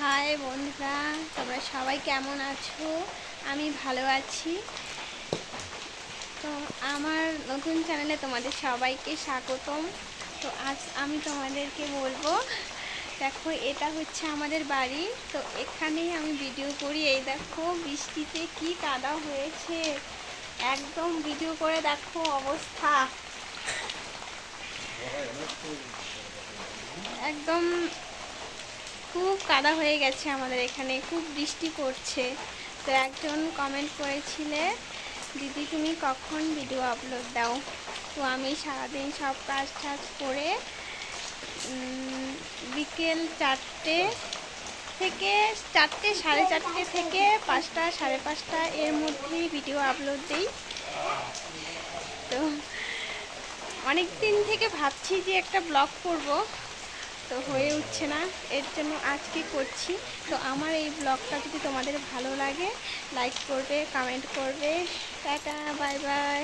High বন্ধুরা, তোমরা সবাই কেমন আছো? আমি ভালো আছি। তো আমার নতুন চ্যানেলে তোমাদের সবাইকে স্বাগতম। তো আজ আমি তোমাদেরকে বলব, দেখো এটা হচ্ছে আমাদের বাড়ি। তো এখানেই আমি ভিডিও করি। এই দেখো বৃষ্টিতে কি কাদা হয়েছে। একদম ভিডিও করে দেখো অবস্থা। একদম খুব কাদা হয়ে গেছে আমাদের এখানে, খুব বৃষ্টি পড়ছে। তো একজন কমেন্ট করেছিলে, দিদি, তুমি কখন ভিডিও আপলোড দাও? তো আমি সারাদিন সব কাজ টাজ করে বিকেল চারটে থেকে চারটে, সাড়ে চারটে থেকে পাঁচটা, সাড়ে পাঁচটা এর মধ্যেই ভিডিও আপলোড দিই। তো অনেক দিন থেকে ভাবছি যে একটা ব্লগ করব। তো হয়ে উঠছে না। এর জন্য আজকে করছি। তো আমার এই ব্লগটা যদি তোমাদের ভালো লাগে লাইক করবে কমেন্ট করবে। Tata bye bye